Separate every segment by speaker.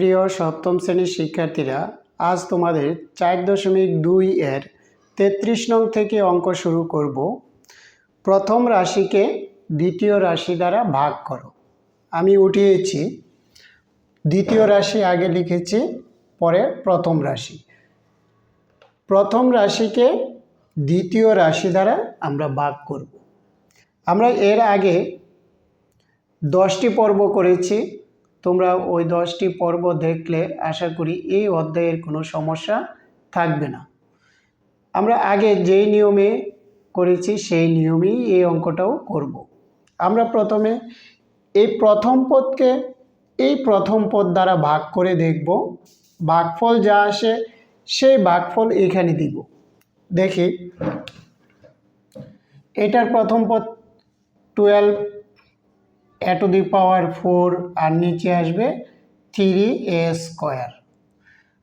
Speaker 1: প্রিয় সপ্তম শ্রেণির শিক্ষার্থীরা, আজ তোমাদের চার দশমিক দুই এর তেত্রিশ নং থেকে অঙ্ক শুরু করব। প্রথম রাশিকে দ্বিতীয় রাশি দ্বারা ভাগ করো। আমি উঠিয়েছি, দ্বিতীয় রাশি আগে লিখেছি, পরে প্রথম রাশি। প্রথম রাশিকে দ্বিতীয় রাশি দ্বারা আমরা ভাগ করব। আমরা এর আগে দশটি পর্ব করেছি তোমরা ওই দশটি পর্ব দেখলে আশা করি এই অধ্যায়ের কোনো সমস্যা থাকবে না। আমরা আগে যেই নিয়মে করেছি সেই নিয়মেই এই অঙ্কটাও করব। আমরা প্রথমে এই প্রথম পদকে এই প্রথম পদ দ্বারা ভাগ করে দেখব। ভাগফল যা আসে সেই ভাগফল এখানে দিব। দেখি। এটার প্রথম পদ twelve A to the power four আর নিচে আসবে থ্রি এ স্কোয়ার।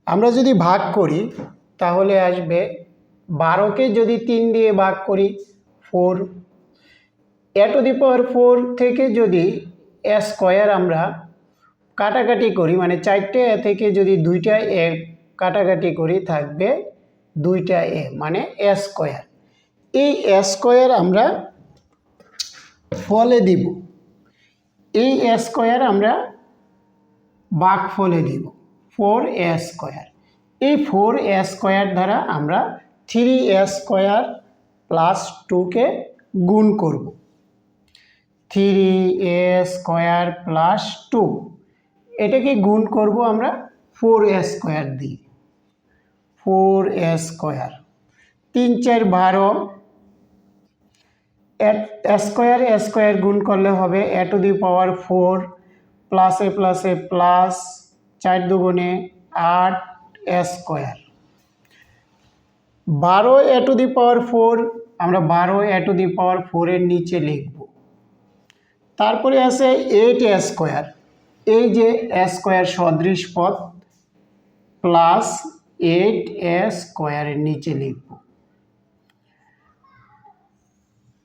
Speaker 1: আমরা যদি ভাগ করি, তাহলে আসবে বারোকে যদি তিন দিয়ে ভাগ করি, four. A to the power four থেকে যদি এ স্কোয়ার আমরা কাটাকাটি করি মানে চারটে এ থেকে যদি দুইটা এ কাটাকাটি করি, থাকবে দুইটা এ মানে এ স্কোয়ার। এই এ স্কোয়ার আমরা ফলে দিব। এই এ স্কোয়ার আমরা বাঘ ফলে দিব ফোর এ স্কোয়ার এই ফোর এ স্কোয়ার দ্বারা আমরা থ্রি এ স্কোয়ার প্লাস টুকে গুণ করব। Three A square plus two এটাকে গুণ করব আমরা ফোর এ স্কোয়ার দিয়ে। ফোর এ স্কোয়ার তিন চার বারো স্কোয়ার স্কোয়ার গুণ করলে হবে A to the power four plus plus plus চার দুগুণে আট স্কোয়ার বারো এ টু দি পাওয়ার ফোর আমরা বারো এ টু দি পাওয়ার ফোরের নিচে লিখব। তারপরে আছে এইট স্কোয়ার এই যে স্কোয়ার সদৃশ পদ প্লাস এইট স্কোয়ারের নিচে লিখব।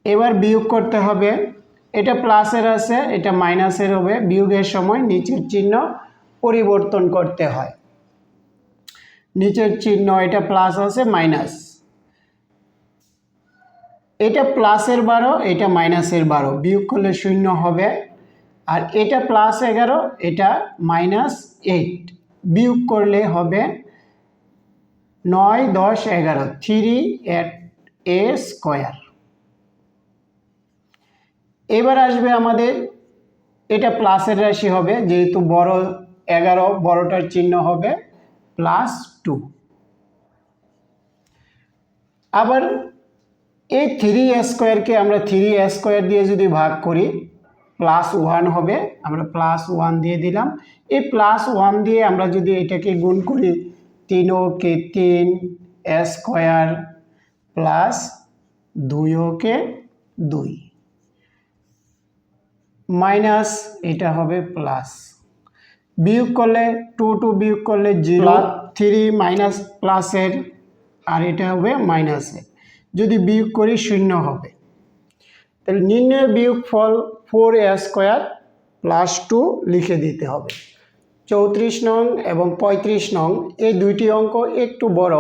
Speaker 1: এবার বিয়োগ করতে হবে। এটা প্লাসের আছে, এটা মাইনাসের হবে। বিয়োগের সময় নিচের চিহ্ন পরিবর্তন করতে হয়। নিচের চিহ্ন, এটা প্লাস আছে, মাইনাস। এটা প্লাসের বারো, এটা মাইনাসের বারো। বিয়োগ করলে শূন্য হবে। আর এটা প্লাস এগারো, এটা মাইনাস এইট। বিয়োগ করলে হবে নয়, দশ, এগারো। Three eight A square. এবার আসবে আমাদের, এটা প্লাসের রাশি হবে, যেহেতু বড় এগারো, বড়টার চিহ্ন হবে প্লাস টু আবার এই থ্রি স্কোয়ারকে আমরা থ্রি স্কোয়ার দিয়ে যদি ভাগ করি প্লাস ওয়ান হবে, আমরা প্লাস ওয়ান দিয়ে দিলাম। এই প্লাস ওয়ান দিয়ে আমরা যদি এটাকে গুণ করি, তিন ওকে তিন স্কোয়ার প্লাস দুই ওকে দুই। মাইনাস এটা হবে প্লাস। বিয়োগ করলে টু টু বিয়োগ করলে জিরো থ্রি মাইনাস প্লাসের আর এটা হবে মাইনাসের। যদি বিয়োগ করি শূন্য হবে। তাহলে নির্ণয় বিয়োগ ফল four A square plus two লিখে দিতে হবে। চৌত্রিশ নং এবং পঁয়ত্রিশ নং এই দুইটি অঙ্ক একটু বড়।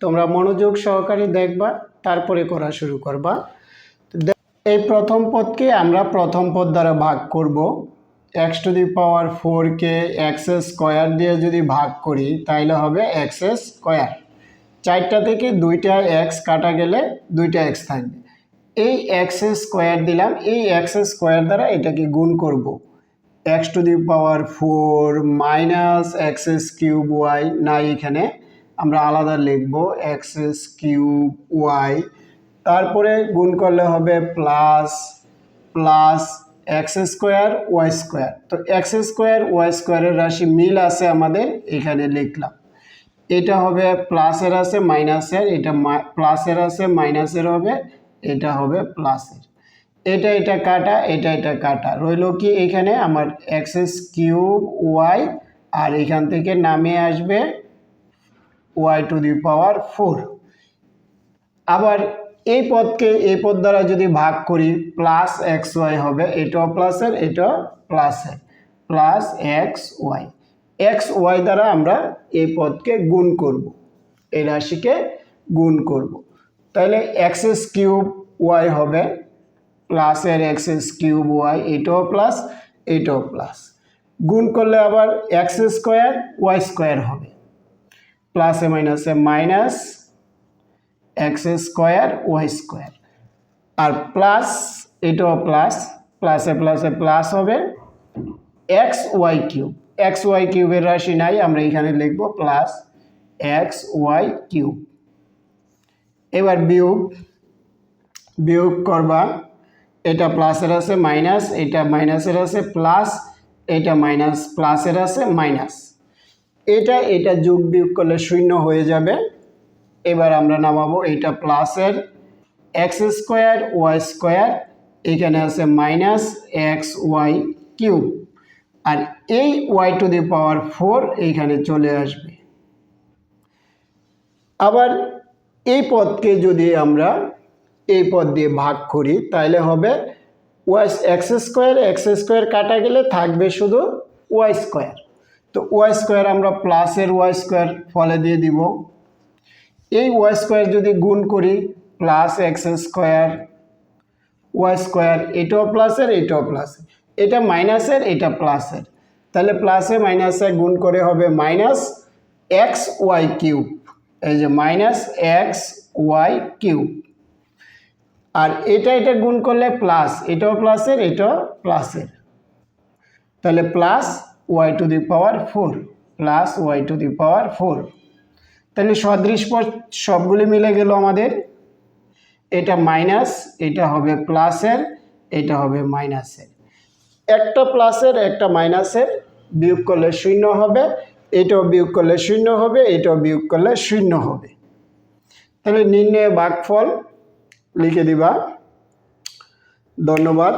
Speaker 1: তোমরা মনোযোগ সহকারে দেখবা তারপরে করা শুরু করবা। এই প্রথম পদকে আমরা প্রথম পদ দ্বারা ভাগ করব। এক্স টু দি পাওয়ার ফোরকে এক্স স্কোয়ার দিয়ে যদি ভাগ করি, তাইলে হবে এক্স স্কোয়ার। চারটা থেকে দুইটা এক্স কাটা গেলে দুইটা এক্স থাকবে। এই এক্স স্কোয়ার দিলাম, এই এক্স স্কোয়ার দ্বারা এটাকে গুণ করব। X to the power four minus X S cube Y, নাই এখানে। আমরা আলাদা লিখব এক্স এস কিউব ওয়াই তারপরে গুণ করলে হবে plus plus X square Y square তো এক্স স্কোয়ার ওয়াই স্কোয়ারের রাশি মিল আছে আমাদের এখানে লিখলাম। এটা হবে প্লাসের আছে মাইনাসের এটা প্লাসের আছে মাইনাসের হবে, এটা হবে প্লাসের এটা এটা কাটা, এটা এটা কাটা। রইল কি এখানে আমার এক্স এস কিউব ওয়াই আর এখান থেকে নামে আসবে Y to the power four আবার এই পদকে এই পদ দ্বারা যদি ভাগ করি প্লাস এক্স ওয়াই হবে, এটাও প্লাসের এটাও প্লাসের plus X Y X Y দ্বারা আমরা এই পদকে গুণ করব, এই রাশিকে গুণ করব। তাহলে এক্সএস কিউব ওয়াই হবে প্লাসের এক্সএস কিউব ওয়াই এটাও প্লাস এটাও প্লাস গুণ করলে আবার এক্স স্কোয়ার ওয়াই স্কোয়ার হবে প্লাসে মাইনাসে minus X square, Y square. আর প্লাস, এটাও প্লাস, প্লাসে প্লাসে প্লাস হবে X Y cube. X Y কিউবের রাশি নাই আমরা এখানে লিখব প্লাস এক্স ওয়াই কিউব। এবার বিয়োগ বিয়োগ করবা। এটা প্লাসের আছে, মাইনাস। এটা মাইনাসের আছে, প্লাস। এটা মাইনাস, প্লাসের আছে, মাইনাস। এটা এটা যোগ বিয়োগ করলে শূন্য হয়ে যাবে। এবার আমরা নামাবো এটা প্লাসের এক্স স্কোয়ার ওয়াই স্কোয়ার এখানে আছে মাইনাস এক্স ওয়াই কিউব আর এই Y to the power four এইখানে চলে আসবে। আবার এই পদকে যদি আমরা এই পদ দিয়ে ভাগ করি তাহলে হবে Y X square X square কাটা গেলে থাকবে শুধু ওয়াই স্কোয়ার তো ওয়াই স্কোয়ার আমরা প্লাসের ওয়াই স্কোয়ার ফলে দিয়ে দিব। এই ওয়াই স্কোয়ার যদি গুণ করি plus X square Y square এটাও প্লাসের এটাও প্লাসের এটা মাইনাসের এটা প্লাসের তাহলে প্লাসে মাইনাসে গুণ করে হবে মাইনাস এক্স ওয়াই কিউব এই যে মাইনাস এক্স ওয়াই কিউব আর এটা এটা গুণ করলে প্লাস এটাও প্লাসের এটাও প্লাসের তাহলে plus Y to the power four plus Y to the power four তাহলে সদৃশ পদ সবগুলি মিলে গেল আমাদের। এটা মাইনাস এটা হবে প্লাসের এটা হবে মাইনাসের একটা প্লাসের একটা মাইনাসের বিয়োগ করলে শূন্য হবে, এটাও বিয়োগ করলে শূন্য হবে, এটাও বিয়োগ করলে শূন্য হবে। তাহলে নির্ণয় ভাগফল লিখে দিবা। ধন্যবাদ।